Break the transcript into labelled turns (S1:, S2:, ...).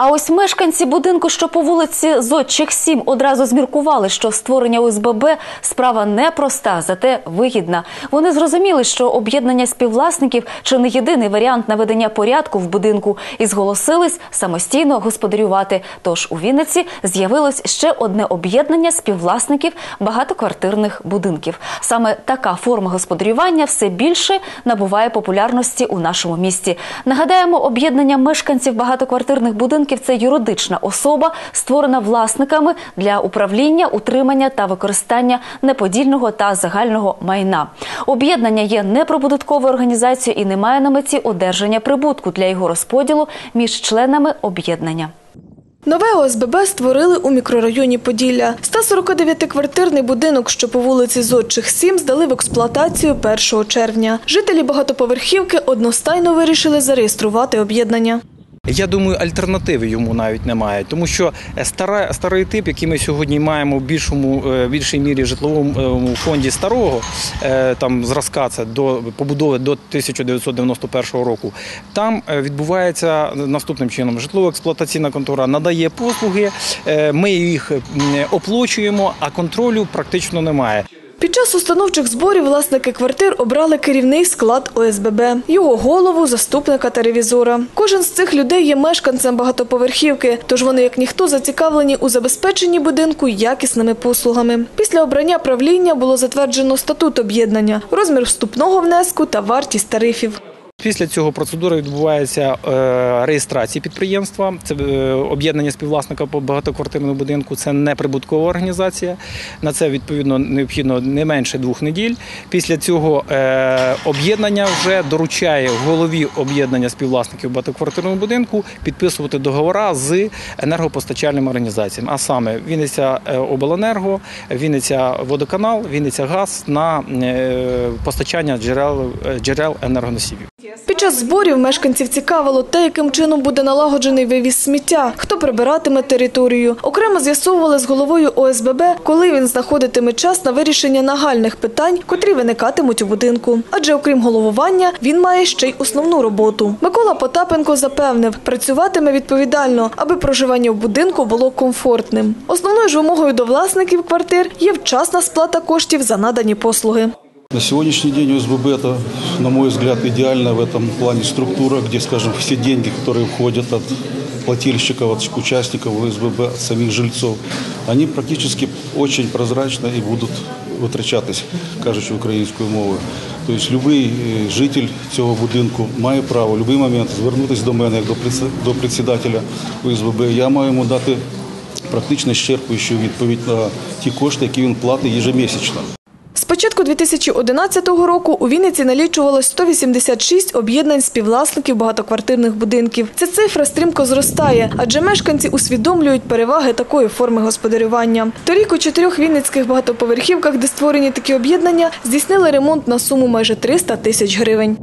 S1: А ось мешканці будинку, що по вулиці Зодчих 7, одразу зміркували, що створення ОСББ справа непроста, зате вигідна. Вони зрозуміли, що об'єднання співвласників чи не єдиний варіант наведення порядку в будинку, і зголосились самостійно господарювати. Тож у Вінниці з'явилось ще одне об'єднання співвласників багатоквартирних будинків. Саме така форма господарювання все більше набуває популярності у нашому місті. Нагадаємо, об'єднання мешканців багатоквартирних будинків це юридична особа, створена власниками для управління, утримання та використання неподільного та загального майна. Об'єднання є неприбутковою організацією і не має на меті одержання прибутку для його розподілу між членами об'єднання.
S2: Нове ОСББ створили у мікрорайоні Поділля. 149-квартирний будинок, що по вулиці Зодчих 7, здали в експлуатацію 1 червня. Жителі багатоповерхівки одностайно вирішили зареєструвати об'єднання.
S3: Я думаю, альтернативи йому навіть немає, тому що стара, старий тип, який ми сьогодні маємо в більшому е, більшій мірі житловому фонді старого е, там зразка це до побудови до 1991 року. Там е, відбувається наступним чином: житлово-експлуатаційна контора надає послуги, ми їх оплачуємо, а контролю практично немає.
S2: Під час установчих зборів власники квартир обрали керівний склад ОСББ, його голову, заступника та ревізора. Кожен з цих людей є мешканцем багатоповерхівки, тож вони, як ніхто, зацікавлені у забезпеченні будинку якісними послугами. Після обрання правління було затверджено статут об'єднання, розмір вступного внеску та вартість тарифів.
S3: Після цього процедура відбувається е, реєстрація підприємства. Це е, об'єднання співвласника по багатоквартирному будинку. Це не прибуткова організація. На це відповідно необхідно не менше двох неділь. Після цього е, об'єднання вже доручає голові об'єднання співвласників багатоквартирного будинку підписувати договори з енергопостачальними організаціями. А саме Вінниця Обленерго, Вінниця Водоканал, Вінниця Газ на постачання джерел джерел енергоносіїв.
S2: Під час зборів мешканців цікавило те, яким чином буде налагоджений вивіз сміття, хто прибиратиме територію. Окремо з'ясовували з головою ОСББ, коли він знаходитиме час на вирішення нагальних питань, котрі виникатимуть у будинку. Адже окрім головування, він має ще й основну роботу. Микола Потапенко запевнив, працюватиме відповідально, аби проживання в будинку було комфортним. Основною ж вимогою до власників квартир є вчасна сплата коштів за надані послуги.
S4: На сегодняшний день ОСББ это, на мой взгляд, идеальная в этом плане структура, где, скажем, все деньги, которые входят от плательщиков, от участников ОСББ, от самих жильцов, они практически очень прозрачно и будут витрачатись, кажучи українською мовою. Тобто будь-який житель цього будинку має право в будь-який момент звернутися до мене як до председателя ОСББ. Я маю йому дати практично щерпуючу відповідь на ті кошти, які він платить ежемісячно.
S2: З початку 2011 року у Вінниці налічувалось 186 об'єднань співвласників багатоквартирних будинків. Ця цифра стрімко зростає, адже мешканці усвідомлюють переваги такої форми господарювання. Торік у чотирьох вінницьких багатоповерхівках, де створені такі об'єднання, здійснили ремонт на суму майже 300 тисяч гривень.